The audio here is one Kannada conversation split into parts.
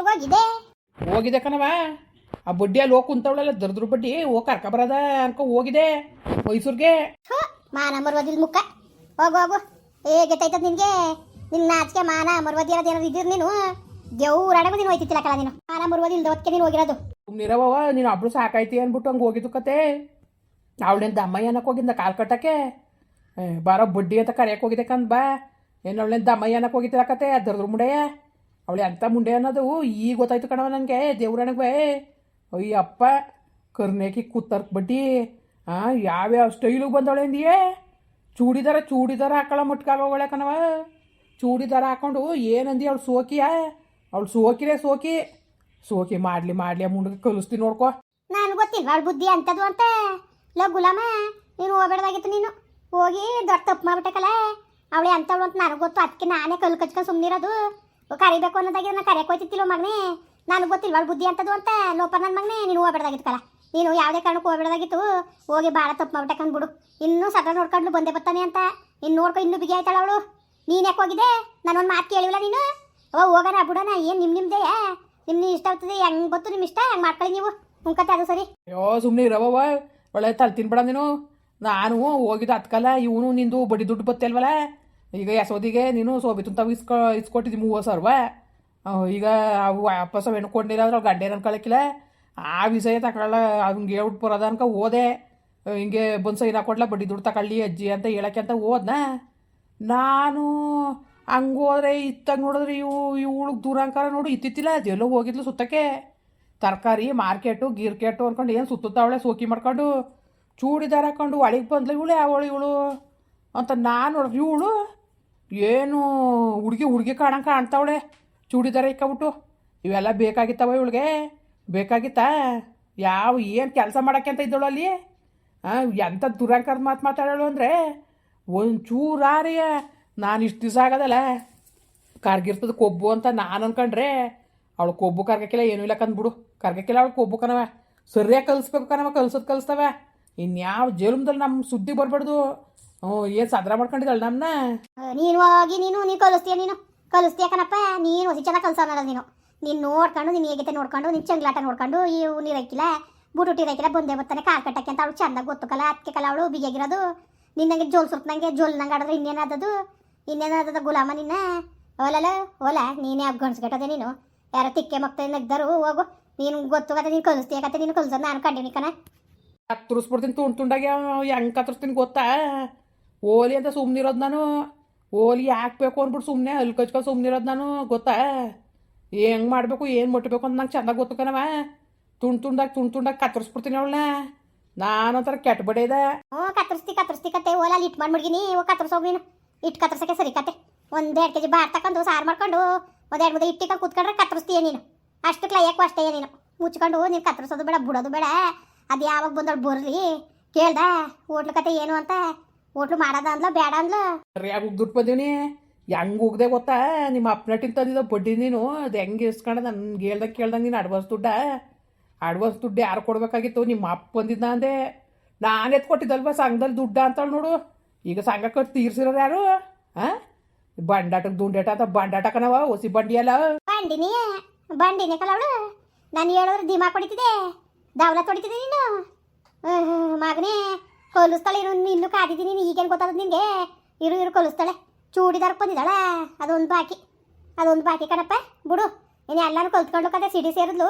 ಎಲ್ಗೋಗಿದೆ ಹೋಗಿದೆ ಕಣವ ಆ ಬಡ್ಡಿಯಲ್ಲಿ ಹೋಗಿ ಕುಂತವಳಲ್ಲ ದರ್ದ್ರ ಬಡ್ಡಿ ಹೋಗಿ ಕರ್ಕೊಬರದ ಅನ್ಕೊ ಹೋಗಿದೆ ಮೈಸೂರಿಗೆ. ಮಾನ ಮರ್ವದಿಲ್ ಮುಖ. ಹೋಗು ಹೋಗು. ಏ ಗೊತ್ತಾಯ್ತದ ನಿನ್ಗೆ. ನಿನ್ನ ನಾಚಿಕೆ ಮಾನ ಮರ್ವದಿ ಅನ್ನೋದು ಏನಾದ್ರು ಇದ್ದೀರಿ ನೀನು? ದೇವ್ರಾಡಗು ನೀನು ಹೋಯ್ತಿತ್ತಿಲ್ಲ ಕಳ ನೀನು. ಮಾನ ಮರ್ವದಿಲ್ದ ಹೊತ್ತಿಗೆ ನೀನು ಹೋಗಿರೋದು. ಸುಮ್ಮನಿರವ ನೀನು ಅಬ್ಳು ಸಾಕಾಯ್ತಿ ಅಂದ್ಬಿಟ್ಟು ಹಂಗೆ ಹೋಗಿದ್ದು ಕತೆ. ಅವಳೇನು ದಮ್ಮಯ್ಯ ಅನ್ನಕ್ಕೆ ಹೋಗಿದ್ದ ಕಾಲ್ ಕಟ್ಟಕ್ಕೆ? ಬಾರೋ ಬಡ್ಡಿ ಅಂತ ಕರೆಯಕ್ಕೆ ಹೋಗಿದೆ ಕಂದ್ ಬಾ. ಏನು ಅವಳೇನು ದಮ್ಮಯ್ಯ ಅನ್ನಕ್ಕೆ ಹೋಗಿದ್ದಿಲ್ಲ ಕತೆ ದರ್ದ್ರ ಮುಂಡೆಯ? ಅವಳು ಎಂಥ ಮುಂಡೆ ಅನ್ನೋದು ಈಗ ಗೊತ್ತಾಯ್ತು ಕಣವ ನನಗೆ, ದೇವ್ರಣಗೆ ಬೇ. ಅಯ್ಯಪ್ಪ ಕರ್ನೇಕಿ ಕೂತರ್ಕ್ ಬಡ್ಡಿ ಹಾಂ ಯಾವ್ಯಾವ ಸ್ಟೈಲಿಗೆ ಬಂದವಳೆ ಅಂದಿಯೇ? ಚೂಡಿದಾರ ಚೂಡಿದಾರ ಹಾಕೊಳ್ಳೋ ಮುಟ್ಕಾಗೋಳೆ ಕಣವ ಚೂಡಿದಾರ ಹಾಕೊಂಡು ಏನಂದಿ ಅವಳು ಸೋಕಿಯ? ಅವಳು ಸೋಕಿರೇ ಸೋಕಿ. ಸೋಕಿ ಮಾಡ್ಲಿ ಮಾಡ್ಲಿ ಮುಂಡಗೆ ಕಲಿಸ್ತೀನಿ ನೋಡ್ಕೊ. ನಾನು ಗೊತ್ತಿಲ್ಲ, ಅವಳು ಬುದ್ಧಿ ಅಂತದು ಅಂತ. ಲ ಗುಲಾಮ, ನೀನು ಹೋಗ್ಬೇಡ್ದಾಗಿತ್ತು ನೀನು. ಹೋಗಿ ದೊಡ್ಡ ತಪ್ಪು ಮಾಡ್ಬಿಟ್ಟಕಲ್ಲ ಅವಳೆ ಅಂತವಳು ಅಂತ ನನಗೆ ಗೊತ್ತು ಅದಕ್ಕೆ ನಾನೇ ಕಲ್ ಕಚ್ಕೊಂಡು ಸುಮ್ಮನಿರೋದು ಕರಿಬೇಕು ಅನ್ನೋದಾಗಿ ನಾನು ಕರೆಯಕ್ಕೆ ಹೋಯ್ತಿತ್ತಿಲ್ಲ ಮಗನೇ. ನನಗೆ ಗೊತ್ತಿಲ್ವಾ ಅವಳ ಬುದ್ಧಿ ಅಂತದು ಅಂತ? ಲೋಪ ನನ್ನ ಮಗನೇ, ನೀನು ಹೋಗ್ಬೇಡ್ದಾಗಿತ್ತು ನೀನು ಯಾವುದೇ ಕಾರಣಕ್ಕೂ ಹೋಗ್ಬೇಡ್ದಾಗಿತ್ತು. ಹೋಗಿ ಭಾಳ ತಪ್ಪು ಮಾಡ್ಬಿಟ್ಟಕಂದು ಬಿಡು. ಇನ್ನೂ ಸದ ನೋಡ್ಕೊಂಡು ಬಂದೇ ಬರ್ತಾನೆ ಅಂತ. ಇನ್ನು ನೋಡ್ಕೊ, ಇನ್ನೂ ಬಿಗಿ ಆಯ್ತಾಳ ಅವಳು. ನೀನು ಯಾಕೆ ಹೋಗಿದೆ ನಾನೊಂದು ಮಾತು ಕೇಳಿಲ್ಲ ನೀನು? ಓ, ಹೋಗೋಣ ಬಿಡೋಣ, ಏನು ನಿಮ್ಮ ನಿಮ್ಮದೇ ನಿಮ್ಮ ಇಷ್ಟ ಆಗ್ತದೆ, ಹೆಂಗೆ ಗೊತ್ತು ನಿಮ್ಮ ಇಷ್ಟ? ಹೆಂಗೆ ಮಾಡ್ಕೊಳ್ಳಿ ನೀವು. ಉಂಕತ್ತೆ ಅದು ಸರಿ. ಅಯ್ಯೋ ಸುಮ್ಮನೆ ಇರವವ ಒಳ್ಳೆ ತಲೆ ತಿನ್ಬೇಡ ನೀನು. ನಾನು ಹೋಗಿದ್ದು ಹತ್ಕಲ್ಲ ಇವನು ನಿಂದು ಬಡಿ ದುಡ್ಡು ಬತ್ತಲ್ವಲ್ಲ ಈಗ ಯಶೋದಿಗೆ ನೀನು ಸೋಬಿತು ತಾವು ಇಸ್ಕೊ, ಇಸ್ಕೊಟ್ಟಿದ್ದಿ ಮೂವತ್ತು ಸಾವಿರ ಈಗ ಅವು ವಾಪಸ್ ಅವು ಹೆಣ್ಕೊಂಡಿಲ್ಲ ಅಂದ್ರೆ ಗಂಡೇನ ಅನ್ಕೊಳಕ್ಕಿಲ್ಲ ಆ ವಿಷಯ ತಗೊಳ್ಳ ಹಂಗೆ ಹೇಳ್ಬಿಟ್ಟು ಬರೋದ ಅನ್ಕ ಹೋದೆ ಹಿಂಗೆ ಬಂದು ಇನ್ನ ಕೊಡ್ಲ ಬಡ್ಡಿ ದುಡ್ಡು ತಗೊಳ್ಳಿ ಅಜ್ಜಿ ಅಂತ ಹೇಳಕ್ಕೆ ಅಂತ ಹೋದ್ನ ನಾನು ಹಂಗೆ ಹೋದ್ರೆ ಇತ್ತಾಗ ನೋಡಿದ್ರೆ ಇವು ಇವಳಿಗೆ ದೂರಾಂಕಾರ ನೋಡು, ಇತ್ತಿತ್ತಿಲ್ಲ, ಅದೆಲ್ಲೋ ಹೋಗಿದ್ಲು ಸುತ್ತಕ್ಕೆ. ತರಕಾರಿ, ಮಾರ್ಕೆಟು, ಗೀರ್ಕೆಟು ಅನ್ಕೊಂಡು ಏನು ಸುತ್ತುತ್ತಾವಳೆ ಸೋಕಿ ಮಾಡ್ಕೊಂಡು. ಚೂಡಿದಾರ ಹಾಕೊಂಡು ಒಳಗೆ ಬಂದ್ಲು ಇವಳು ಯಾವಳು ಇವಳು ಅಂತ ನಾನು ಇವಳು ಏನು ಹುಡುಗಿ ಹುಡುಗಿ ಕಾಣಂಗೆ ಕಾಣ್ತಾವಳೆ. ಚೂಡಿದಾರ ಇಕ್ಕಬಿಟ್ಟು. ಇವೆಲ್ಲ ಬೇಕಾಗಿತ್ತವ ಇವಳಿಗೆ. ಬೇಕಾಗಿತ್ತಾ? ಯಾವ ಏನು ಕೆಲಸ ಮಾಡೋಕ್ಕೆ ಅಂತ ಇದ್ದಳು ಅಲ್ಲಿ? ಹಾಂ ಎಂಥ ದುರಂಕರದ ಮಾತು ಮಾತಾಡೋಳು ಅಂದರೆ? ಒಂದು ಚೂರಾರಿಯ ನಾನು ಇಷ್ಟು ದಿವಸ ಆಗೋದಲ್ಲ. ಕರ್ಗಿರ್ತದ ಕೊಬ್ಬು ಅಂತ ನಾನು ಅನ್ಕೊಂಡ್ರೆ ಅವಳು ಕೊಬ್ಬು ಕರ್ಗಕ್ಕಿಲ್ಲ, ಏನೂ ಇಲ್ಲ ಕಂದ್ಬಿಡು. ಕರ್ಗಕ್ಕಿಲ್ಲ ಅವಳು ಕೊಬ್ಬು ಕಣವ ಸರಿಯಾಗಿ ಕಲಿಸ್ಬೇಕು ಕಣವ ಕಲ್ಸೋದು ಕಲಿಸ್ತವೆ ಇನ್ಯಾವ ಜೇಲುಮ್ದಲ್ಲಿ ನಮ್ಮ ಸುದ್ದಿ ಬರಬಾರ್ದು. ಹ್ಞೂ ಏನ್ ಸದ್ರ ಮಾಡ್ಕೊಂಡಿದ್ದಾಳೆ ನಮ್ಮನ್ನ ನೀನು ಹೋಗಿ ನೀನು ನೀ ಕಲಿಸ್ತೀಯ ನೀನು ಕಲಿಸ್ತೀಯ ಕಣಪ್ಪ. ನೀನು ಹೊಸಿ ಚೆನ್ನಾಗಿ ಕಲ್ಸೋನಲ್ಲ ನೀನು. ನೀನ್ ನೋಡ್ಕೊಂಡು ನೀನು ಹೇಗಿತೆ ನೋಡ್ಕೊಂಡು ನೀನು ಚಂಗ್ಲಾಟ ನೋಡ್ಕೊಂಡು ಇವು ಹಾಕಿಲ್ಲ ಬುಟುಟಿ ಹಾಕಿಲ್ಲ ಬಂದೇ ಬರ್ತಾನೆ ಕಾರ್ ಕಟ್ಟಕ್ಕೆ ಅಂತ ಅವಳು ಚಂದ ಗೊತ್ತು ಕಲ ಅದಕ್ಕೆ ಕಲ ಅವಳು ಬಿಗಿಯಾಗಿರೋದು. ನಿನ್ನಂಗೆ ಜೋಲ್ ಸುರ್ತನಂಗೆ ಜೋಲ್ ನಂಗೆ ಆಡಿದ್ರೆ ಇನ್ನೇನಾದದು? ಇನ್ನೇನಾದದ ಗುಲಾಮ ನಿನ್ನ? ಓಲಲ್ಲ ಓಲ ನೀನೇ ಹಬ್ಬ ಗಣಿಸ್ಗೆಟ್ಟದೆ ನೀನು. ಯಾರೋ ತಿಕ್ಕೆ ಮಕ್ತ ನಗ್ದರು ಹೋಗು. ನೀನು ಗೊತ್ತು ಕತೆ ನೀನು ಕಲಿಸ್ತೀಯ ಕತೆ ನೀನು ಕಲಿಸೋದು ನಾನು ಕಂಡಿನಿ ಕಣ. ಕತ್ತರಿಸ್ಬಿಡ್ತೀನಿ ತುಂಡು ತುಂಡಾಗಿ ಹೆಂಗೆ ಕತ್ತರಿಸ್ತೀನಿ ಗೊತ್ತಾ? ಓಲಿ ಅಂತ ಸುಮ್ಮನಿರೋದು ನಾನು ಓಲಿ ಹಾಕ್ಬೇಕು ಅಂದ್ಬಿಟ್ಟು ಸುಮ್ಮನೆ ಅಲ್ಲಿ ಕಚ್ಕೊಂಡು ಸುಮ್ಮನಿರೋದು ನಾನು ಗೊತ್ತಾ? ಹೆಂಗೆ ಮಾಡಬೇಕು, ಏನು ಮುಟ್ಟಬೇಕು ಅಂತ ನಂಗೆ ಚೆನ್ನಾಗಿ ಗೊತ್ತು ಕಣವ ತುಂಡು ತುಂಡಾಗಿ ತುಂಡು ತುಂಡಾಗಿ ಕತ್ತರಿಸ್ಬಿಡ್ತೀನಿ ಅವಳನ್ನ. ನಾನೊಂಥರ ಕೆಟ್ಟ ಬಡ ಇದೆ ಹ್ಞೂ, ಕತ್ತರಿಸ್ತಿ ಕತ್ತರಿಸ್ತಿ ಕತೆ ಓಲ ಅಲ್ಲಿ ಇಟ್ಟು ಮಾಡ್ಬಿಡ್ಗಿನಿ ಓ ಕತ್ತರಿಸೋಗಿ ಇಟ್ಟು ಕತ್ತರ್ಸಕ್ಕೆ ಸರಿ ಕತೆ ಒಂದು ಎರಡು ಕೆ ಜಿ ಬಾರ್ ತಕೊಂಡು ಸಾರು ಮಾಡ್ಕೊಂಡು ಒಂದು ಎರಡು ಮುದ್ದೆ ಇಟ್ಟಿಕ ಕೂತ್ಕೊಂಡ್ರೆ ಕತ್ತರಿಸ್ತೀಯ ನೀನು. ಅಷ್ಟು ಕ್ಲೈಯಕ್ಕೂ ಅಷ್ಟೇ ನೀನು. ಮುಚ್ಕೊಂಡು ನೀನು ಕತ್ತರಿಸೋದು ಬೇಡ, ಬಿಡೋದು ಬೇಡ. ಅದು ಯಾವಾಗ ಬಂದಳು ಬರ್ಲಿ. ಕೇಳ್ದ, ಹೋಟ್ಲು ಕತೆ ಏನು ಅಂತ. ಹೋಟ್ಲು ಮಾಡದ ಅಂದ್ಲ ಬೇಡ ಅಂದ್ಲ ಸರಿಯಾಗಿ ಉಗ್ದುಟ್ಟು ಬಂದೀನಿ ಹೆಂಗ್ ಉಗ್ದೆ ಗೊತ್ತಾ? ನಿಮ್ಮ ಅಪ್ನಟ್ಟಿನ ತಂದಿದ್ದ ಬಡ್ಡಿ ನೀನು. ಅದು ಹೆಂಗೆ ಇಸ್ಕೊಂಡ ನನ್ಗೆ ಹೇಳ್ದಂಗೆ ಕೇಳ್ದಂಗೆ ನೀನು ಅಡ್ವಾನ್ಸ್ ದುಡ್ಡ? ಅಡ್ವಾನ್ಸ್ ದುಡ್ಡು ಯಾರು ಕೊಡ್ಬೇಕಾಗಿತ್ತು? ನಿಮ್ಮ ಅಪ್ಪ ಬಂದಿದ್ದ ಅಂದೆ. ನಾನು ಎತ್ಕೊಟ್ಟಿದ್ದಲ್ವ ಸಂಘದಲ್ಲಿ ದುಡ್ಡ ಅಂತಾಳೆ ನೋಡು. ಈಗ ಸಂಘ ಕಟ್ಟಿ ತೀರ್ಸಿರೋರು ಯಾರು? ಹಾಂ ಬಂಡಾಟಕ್ಕೆ ದುಂಡಾಟ ಅಂತ ಬಂಡಾಟ ಕಣವ ಹೊಸಿ ಬಂಡಿ ಅಲ್ಲ. ಬಂಡಿನಿ? ಬಂಡಿನಿ ಕಲವಳು ನಾನು ಹೇಳಿದ್ರೆ ದಿಮಾಕ್ ಹೊಡಿತಿದೆ ದಾವಲ ಹೊಡಿತಿದೆ ನೀನು. ಮಗನೇ. ಕೊಲಿಸ್ತಾಳೆ ಇರು ಕಾದಿದ್ದೀನಿ, ನೀನು ಈಗೇನು ಗೊತ್ತಾದ ನಿನಗೆ? ಇರು ಇರು ಕೊಲಿಸ್ತಾಳೆ. ಚೂಡಿದಾರಕ್ಕೆ ಬಂದಿದ್ದಾಳ. ಅದೊಂದು ಬಾಕಿ. ಅದೊಂದು ಬಾಕಿ ಕಣಪ್ಪ. ಬಿಡು. ಇನ್ನು ಎಲ್ಲರೂ ಕಲ್ತ್ಕೊಂಡು ಕತೆ ಸಿಡಿ ಸೇರಿದ್ಲು.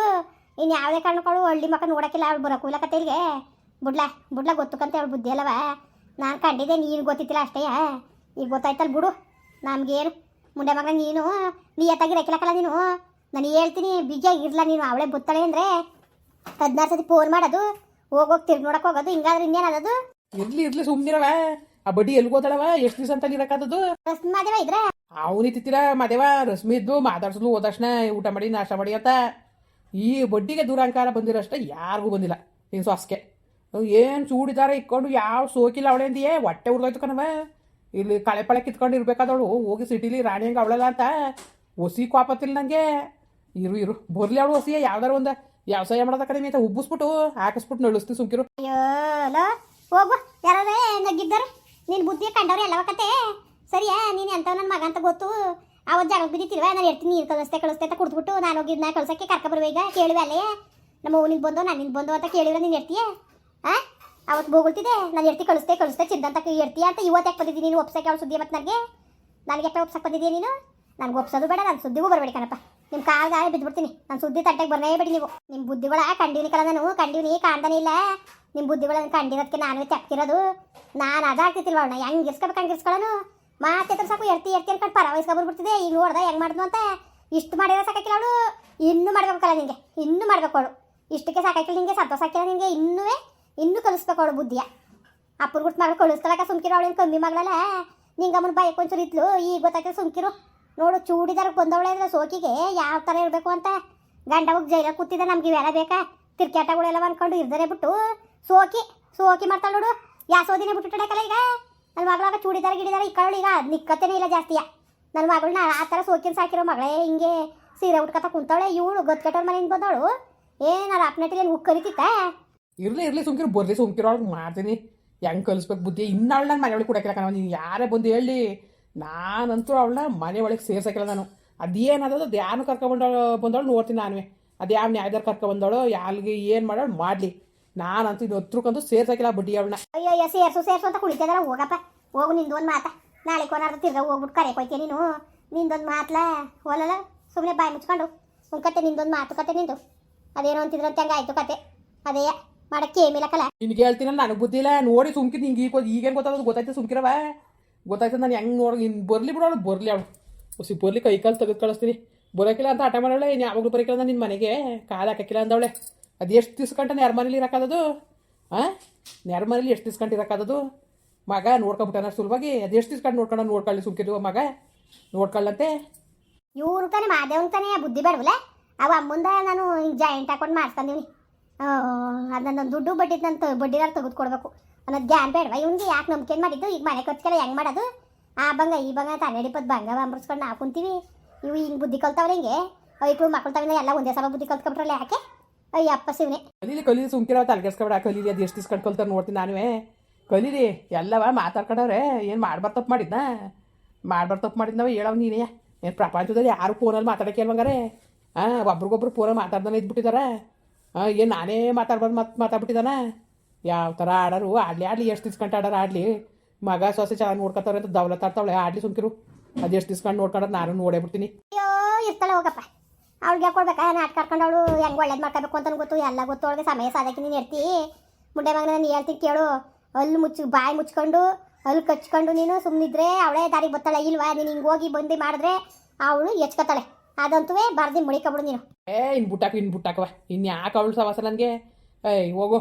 ಇನ್ನು ಯಾವುದೇ ಕಾರಣಕ್ಕಳು ಹಳ್ಳಿ ಮಕ್ಕ ನೋಡೋಕ್ಕಿಲ್ಲ, ಅವಳು ಬರೋಕ್ಕೂ ಕತೆ ಇಲ್ಲಿಗೆ. ಬುಡ್ಲ ಬುಡ್ಲ ಗೊತ್ತುಕಂತೆ ಅವಳು ಬುದ್ಧಿ ಅಲ್ಲವ? ನಾನು ಕಂಡಿದ್ದೆ, ನೀನು ಗೊತ್ತಿತ್ತಿಲ್ಲ ಅಷ್ಟೇ. ಈಗ ಗೊತ್ತಾಯ್ತಲ್ಲ ಬಿಡು. ನಮಗೇನು? ಮುಂಡೆ ಮಗ ನೀನು. ನಿಯತ್ತಾಗಿರಕ್ಕಿಲ್ಲಕಲ್ಲ ನೀನು. ನಾನು ಹೇಳ್ತೀನಿ, ಬಿಗಿಯಾಗಿ ಇರ್ಲ ನೀನು. ಅವಳೆ ಬುತ್ತಾಳೆ ಅಂದರೆ. ಹದಿನಾರು ಸತಿ ಫೋನ್ ಮಾಡೋದು. ಹೋಗೋಗಿ ತಿರ್ಗಿ ನೋಡಕ್ಕೆ ಹೋಗೋದು. ಹಿಂಗಾದ್ರೆ ಇನ್ನೇನದು ಇರ್ಲಿ ಇರ್ಲಿ ಸುಮ್ನಿರವ? ಆ ಬಡ್ಡಿ ಎಲ್ಲಿ ಹೋದಳವ? ಎಷ್ಟು ದಿವಸ ಅಂತ ಇರಕ್ಕದದು ರಸ್ತೆ ಮಾದೇವ ಇದ್ರೆ? ಅವನಿತ್ತಿರ ಮದೇವ ರಶ್ಮಿ ಇದ್ದು ಮಾತಾಡ್ಸಲು ಹೋದಕ್ಷಣ ಊಟ ಮಾಡಿ ನಾಷ್ಟ ಮಾಡಿ ಅಂತ. ಈ ಬಡ್ಡಿಗೆ ದುರಂಕಾರ ಬಂದಿರೋಷ್ಟ ಯಾರಿಗೂ ಬಂದಿಲ್ಲ. ನೀನು ಸೊಸ್ಕೆ ಏನು ಚೂಡಿದಾರ ಇಕ್ಕೊಂಡು ಯಾವ ಸೋಕಿಲ್ಲ ಅವಳೆ ಅಂದಿಯೇ? ಹೊಟ್ಟೆ ಉರ್ದೋಯ್ತು ಕಣವ ಇಲ್ಲಿ ಕಳೆ ಪಳೆ ಕಿತ್ಕೊಂಡು ಇರ್ಬೇಕಾದವಳು. ಹೋಗಿ ಸಿಟಿಲಿ ರಾಣಿ ಹಂಗೆ ಅವಳಲ್ಲ ಅಂತ. ಒಸಿ ಕೋಪತ್ತಿಲ್ಲ ನನಗೆ ಇರು ಇರು. ಬರ್ಲಿ ಅವಳು ಹೊಸಿ ಯಾವ್ದಾರು ಒಂದು ವ್ಯವಸಾಯ ಮಾಡೋದ ಕಡಿಮೆ ಅಂತ ಉಬ್ಬಿಸ್ಬಿಟ್ಟು ಹಾಕಿಸ್ಬಿಟ್ಟು ನಳಿಸ್ತೀನಿ ಸುಮ್ಕಿರು. ಹೋಗು ಯಾರೇ ನಗ್ಗಿದ್ದರು? ನಿನ್ನ ಬುದ್ಧಿ ಕಂಡವ್ರೆ ಎಲ್ಲ ಕತೆ? ಸರಿಯಾ, ನೀನು ಎಂಥವ್ ನನ್ನ ಮಗ ಅಂತ ಗೊತ್ತು? ಅವತ್ತು ಜಾಗ ಬಿದ್ದಿತ್ತಿಲ್ವ ನಾನು ಇರ್ತೀನಿ ನೀರು ಕಳಿಸ್ತೆ ಕಳಿಸ್ತೆ ಅಂತ ಕುಡ್ದ್ಬಿಟ್ಟು ನಾನು ಹೋಗಿ ನಾ ಕರ್ಕ ಕರ್ಕೊಬರುವ ಈಗ, ಕೇಳುವೆ ಅಲ್ಲೇ. ನಮ್ಮ ನಾನು ಬಂದು ನಿನ್ನ ಬಂದು ಅಂತ ಕೇಳಿದ್ರೆ ನೀನು ಇರ್ತೀಯ ಹಾಂ ಅವತ್ತು ಬೋಗುಳ್ತಿದ್ದೆ ನಾನು ಇರ್ತಿ ಕಳಿಸ್ತೆ ಕಳಿಸ್ತೆ, ಚಿಂದಂತ ಇರ್ತೀಯ ಅಂತ ಇವತ್ತು ಯಾಕೆ ಬಂದಿದ್ದೀನಿ ನೀನು ಒಪ್ಸಕ್ಕೆ ಅವ್ಳು ಸುದ್ದಿ ಮತ್ತೆ ನನಗೆ? ನನಗೆ ಯಾಕೆ ಒಪ್ಸಕ್ಕೆ ಬಂದಿದ್ದೀಯ ನೀನು? ನನಗೆ ಒಪ್ಸೋದು ಬೇಡ, ನಾನು ಸುದ್ದಿಗೂ ಬರಬೇಡಿ ಕಣಪ್ಪ. ನಿಮ್ಮ ಕಾಲ್ಗೆ ಬಿದ್ದುಬಿಡ್ತೀನಿ ನಾನು ಸುದ್ದಿ ತಟ್ಟೆಗೆ ಬರನೇ ಬಿಡಿ ನೀವು. ನಿಮ್ಮ ಬುದ್ಧಿಗಳ ಕಂಡೀನಿ ಕಲ ನಾನು. ಕಂಡೀನಿ ಕಾಣ್ದಾನೆ ಇಲ್ಲ. ನಿಮ್ಮ ಬುದ್ಧಿಗಳನ್ನ ಕಂಡಿರೋದಕ್ಕೆ ನಾನು ಚಕ್ತಿರೋದು ನಾನು ಅದಾಗ್ತಿತ್ತಿಲ್ವ ಅವಳನ್ನ ಹೆಂಗೆ ಇರ್ಸ್ಕೊಬೇಕು ಹಂಗೆ ಇರ್ಸ್ಕೊಳ್ಳೋನು ಮಾತೆ ಸಾಕು, ಎರ್ತಿ ಎರ್ತಿ ಅನ್ಕೊಂಡು ಪರ ಬಿಡ್ತಿದೆ ಈಗ ನೋಡ್ದೆ ಹೆಂಗೆ ಮಾಡಿದ್ನು ಅಂತ ಇಷ್ಟು ಮಾಡಿರೋ ಸಾಕಾಕಿಲ್ಲ ಅವಳು. ಇನ್ನೂ ಮಾಡ್ಬೇಕಲ್ಲ ನಿಂಗೆ. ಇನ್ನೂ ಮಾಡ್ಬೇಕು ಅವಳು. ಇಷ್ಟಕ್ಕೆ ಸಾಕಾಕಿಲ್ಲ ನಿಂಗೆ, ಸಂತೋಷ ಹಾಕಿಲ್ಲ ನಿಂಗೆ. ಇನ್ನೂ ಇನ್ನೂ ಕಲಿಸ್ಬೇಕು ಅವಳು ಬುದ್ಧಿಯ. ಅಪ್ಪನ ಗುಟ್ಟು ಮಗಳು ಕಳಿಸ್ತಾಳಕ ಸುಮ್ಕಿರೋ ಅವಳೇನು ಕಮ್ಮಿ ಮಗಳಲ್ಲ. ನಿಂಗೆ ಅಮ್ಮನ ಬೈಕ್ ಒಂಚೂರು ಇದ್ಲು. ಈಗ ಗೊತ್ತಾಗ್ತದೆ ಸುಮ್ಕಿರು. ನೋಡು ಚೂಡಿದಾರ ಬಂದವಳೆ ಅಂದ್ರೆ ಸೋಕಿಗೆ ಯಾವ ಥರ ಇರಬೇಕು ಅಂತ. ಗಂಡ ಹೋಗಿ ಜೈಲ ಕೂತಿದ್ದ, ನಮ್ಗೆ ಇವೆಲ್ಲ ಬೇಕಾ? ತಿರ್ಕ್ಯಾಟಗಳೆಲ್ಲ ಅನ್ಕೊಂಡು ಇರ್ದರೆ ಬಿಟ್ಟು ಸೋಕಿ ಸೋಕಿ ಮಾಡ್ತಾಳೆ ನೋಡು. ಯಾ ಸೋದಿನೇ ಬಿಟ್ಟು ಈಗ. ನನ್ನ ಮಗಳಾಗ ಚೂಡಿದಾರ ಗಿಡಿದಾರ ಈ ಕಳ್ಳು ಈಗ ನಿಕ್ಕತ್ತೇನೆ ಇಲ್ಲ ಜಾಸ್ತಿಯ ನನ್ನ ಮಗಳನ್ನ ಆ ಥರ ಸೋಕಿನ ಸಾಕಿರೋ ಮಗಳೇ ಹಿಂಗೆ ಸೀರೆ ಉಟ್ಕೊತ ಕುಂತಾಳೆ. ಇವಳು ಗೊತ್ತಕಟ್ಟೋರ್ ಮನೆಯಿಂದ ಬಂದವಳು. ಏನಾರ ಅಪ್ನೆಟ್ಟಿಗೆ ಏನು ಉಕ್ ಕರಿತಿತ್ತ? ಇರಲಿ, ಇರ್ಲಿ ಸುಮ್ಕಿರು, ಬರ್ಲಿ ಸುಮ್ಕಿರೋ ಮಾಡ್ತೀನಿ. ಹೆಂಗೆ ಕಲಿಸ್ಬೇಕು ಬುದ್ಧಿ? ಇನ್ನಾಳು ನನ್ನ ಮನೆ ಕೂಡ ಕಣ ನೀನು. ಯಾರೇ ಬಂದು ಹೇಳಿ. ನಾನಂತೂ ಅವಳನ್ನ ಮನೆ ಒಳಗೆ ಸೇರ್ಸಕ್ಕಿಲ್ಲ ನಾನು. ಅದೇನದ ಅದು ಯಾರು ಕರ್ಕೊಂಡು ಬಂದವಳು ನೋಡ್ತೀನಿ ನಾನು ಅದು ಯಾವ ನ್ಯಾಯದಾರ ಕರ್ಕೊಬಂದವಳು ಯಾರಿಗೆ ಏನು ಮಾಡೋಳು ಮಾಡಲಿ. ನಾನಂತೂ ಇದು ಹತ್ರಕ್ಕಂತೂ ಸೇರ್ಸಕ್ಕಿಲ್ಲ ಬಡ್ಡಿ ಅವಳನ್ನ. ಅಯ್ಯೋ ಅಯ್ಯೋ ಸೇರ್ಸು ಸೇರ್ಸು ಅಂತ ಕುಳಿತಿದಾರ ಹೋಗಪ್ಪ. ಹೋಗು ಒಂದು ಮಾತ. ನಾಳೆ ಕೊನಾರ್ದು ತಿರ್ಗ ಹೋಗ್ಬಿಟ್ಟು ಕರೆ ಕೊಯ್ತೀಯ ನೀನು. ನಿಂದೊಂದು ಮಾತ್ಲ ಹೋಲಲ್ಲ ಸುಮ್ಮನೆ ಬಾಯಿ ಮುಚ್ಕೊಂಡು. ಕತೆ ನಿಂದೊಂದು ಮಾತು ಕತೆ ನಿಂದು. ಅದೇನೋ ಅಂತಿದ್ರಂತೆ ಹಂಗೆ ಆಯ್ತು ಕತೆ. ಅದೇ ಮಾಡಕ್ಕೆ ಏಮಿಲ್ಲಕಲ್ಲ ನಿನ್ಗೆ ಹೇಳ್ತೀನಿ ನನಗೆ ಬುದ್ಧಿ ಇಲ್ಲ. ನೋಡಿ ಸುಮ್ಕಿದ್ ಹಿಂಗೆ ಈಗ ಈಗೇನು ಗೊತ್ತಾಗೋದು ಗೊತ್ತಾಯ್ತು ಸುಮ್ಕಿರವ. ಗೊತ್ತಾಯ್ತು ನಾನು ಹೆಂಗೆ ನೋಡಿ ಇನ್ನು ಬರಲಿ ಬಿಡೋಳು ಬರಲಿ ಅವಳು. ಹೊಸಿ ಬರಲಿ, ಕೈ ಕಾಲು ತೆಗೆದು ಕಳಿಸ್ತೀನಿ. ಬರೋಕಿಲ್ಲ ಅಂತ ಆಟ ಮಾಡೋಳೆ ಇನ್ನು ಯಾವಾಗಲೂ ಬರೋಕಿಲ್ಲ ನಿನ್ನ ಮನೆಗೆ ಕಾಲು ಹಾಕಕ್ಕಿಲ್ಲ ಅಂದವಳೆ. ಅದು ಎಷ್ಟು ದಿವ್ಸ ಗಂಟೆ ನೆರ ಮನೇಲಿ ಇರೋಕ್ಕಾದದು? ಹಾಂ ನೆರ ಮನೇಲಿ ಎಷ್ಟು ಗಂಟೆ ಇರೋಕ್ಕಾದದು? ಮಗ ನೋಡ್ಕೊಂಬಿಟ್ಟಾನ ಸುಲಭವಾಗಿ ಅದು ಎಷ್ಟು ದಿವ್ಸ ಗಂಟೆ ನೋಡ್ಕೊಂಡು ನೋಡ್ಕೊಳ್ಳಿ ಸುಮ್ಕಿರುವ ಮಗ. ನೋಡ್ಕೊಳ್ಳಂತೆ. ಇವ್ರು ತಾನೆ ಮಾದೇವ್ನ ತಾನೆ ಬುದ್ಧಿ ಬೇಡವಲ್ಲ ಅವ ಮುಂದೆ ನಾನು ಜಾಯಿಂಟ್ ಹಾಕೊಂಡು ಮಾಡ್ಸ್ಕೊಂಡಿವ್ನಿ. ಅದನ್ನ ದುಡ್ಡು ಬಡ್ಡಿ ನಾನು ಬಡ್ಡಿಗಾರ ತೆಗೆದು ಕೊಡ್ಬೇಕು. ಅನ್ನೋದು ಜ್ಞಾನ ಬೇಡವಾ? ಇವ್ನಿಗೆ ಯಾಕೆ ನಂಬಿಕೆ ಮಾಡಿದ್ದು? ಈಗ ಮನೆ ಖರ್ಚಿಗೆಲ್ಲ ಹೆಂಗೆ ಮಾಡೋದು? ಆ ಬಂಗ ಈ ಬಂಗ ತಾನೆ ಪದ್ ಬಂಗ ಅಂಬರ್ಸ್ಕೊಂಡು ನಾವು ಕುಂತೀವಿ. ಇವು ಹಿಂಗೆ ಬುದ್ಧಿ ಕಲ್ತವ್ರೆ ಹಿಂಗೆ. ಐಕ್ಳು ಮಕ್ಕಳು ತಗೊಂಡ ಎಲ್ಲ ಒಂದೇ ಸಲ ಬುದ್ಧಿ ಕಲ್ತ್ಕೊಂಡ್ರಲ್ಲ ಯಾಕೆ? ಅಯ್ಯಪ್ಪ ಶಿವನೇ. ಕಲೀಲಿ ಕಲೀಲಿ, ಸುಮ್ಕಿರೋ ತಲೆಗೆಸ್ಕೊಬೇಡ ಕಲೀಲಿ, ಅದು ಎಷ್ಟು ದಿವ್ಸ ಕಲ್ತಾರೆ ನೋಡ್ತೀನಿ ನಾನುವೇ. ಕಲೀಲಿ, ಎಲ್ಲವ ಮಾತಾಡ್ಕೊಂಡವ್ರೆ. ಏನು ಮಾಡ್ಬಾರ್ದು ತಪ್ಪು ಮಾಡಿದ್ನ? ಮಾಡ್ಬಾರ್ದು ತಪ್ಪು ಮಾಡಿದ್ನವ ಹೇಳವ್ ನೀನೇ. ಏನು ಪ್ರಪಂಚದಲ್ಲಿ ಯಾರು ಫೋನಲ್ಲಿ ಮಾತಾಡೋಕೆ ಇಲ್ವಂಗಾರೆ ಹಾಂ ಒಬ್ರಿಗೊಬ್ರು ಫೋನಲ್ಲಿ ಮಾತಾಡ್ದಾನೆ ಇದ್ಬಿಟ್ಟಿದಾರ. ಹಾಂ ಏನು ನಾನೇ ಮಾತಾಡ್ಬಾರ್ದು ಮತ್ತೆ ಮಾತಾಡ್ಬಿಟ್ಟಿದ್ದಾನ ಯಾವ ಥರ ಆಡೋರು? ಆಡಲಿ ಆಡಲಿ ಎಷ್ಟು ಗಂಟೆ ಆಡೋರು? ಆಡಲಿ. ಮಗ ಸೊಸೆ ಚೆನ್ನಾಗಿ ನೋಡ್ಕೊತಾರೆ ಅಂತ ದೌಲತ್ ಆಡ್ತಾವಳೆ. ಆಡಲಿ ಸುಮ್ಕಿರು. ಅದು ಎಷ್ಟು ಗಂಟು ನೋಡ್ಕೊಂಡ್ರೆ? ನಾನು ನೋಡೇ ಬಿಡ್ತೀನಿ. ಅಯ್ಯೋ ಇರ್ತಾಳೆ ಹೋಗಪ್ಪ. ಅವ್ಳಿಗೆ ಕೊಡ್ಬೇಕಾ? ನಾಟಕ ಕರ್ಕೊಂಡು ಅವಳು ಹೆಂಗೆ ಒಳ್ಳೇದು ಮಾಡ್ಕೋಬೇಕು ಅಂತ ಗೊತ್ತು. ಎಲ್ಲ ಗೊತ್ತು ಅವಳಿಗೆ. ಸಮಯ ಸಾಧಕ್ಕೆ ನೀನು ಇರ್ತಿ ಮುಂಡೆ ಮಗನ ನಾನು ಹೇಳ್ತೀನಿ ಕೇಳು. ಅಲ್ಲಿ ಮುಚ್ಚು ಬಾಯಿ ಮುಚ್ಕೊಂಡು ಅಲ್ಲಿ ಕಚ್ಕೊಂಡು ನೀನು ಸುಮ್ಮನಿದ್ರೆ ಅವಳೇ ದಾರಿಗೆ ಬತ್ತಾಳೆ. ಇಲ್ವಾ? ನೀನು ಹಿಂಗೆ ಹೋಗಿ ಬಂದು ಮಾಡಿದ್ರೆ ಅವಳು ಹೆಚ್ಕೊತಾಳೆ ಅದಂತೂ ಬರ್ದಿ ಮುಡಿಕೊಬಿಡು ನೀನು. ಏ ಇನ್ನು ಬುಟ್ಟಾಕು ಇನ್ನು ಬುಟ್ಟಾಕವ ಇನ್ನು ಯಾಕೆ ಅವಳು ಸವಾಸ ನನಗೆ? ಏಯ್ ಹೋಗು.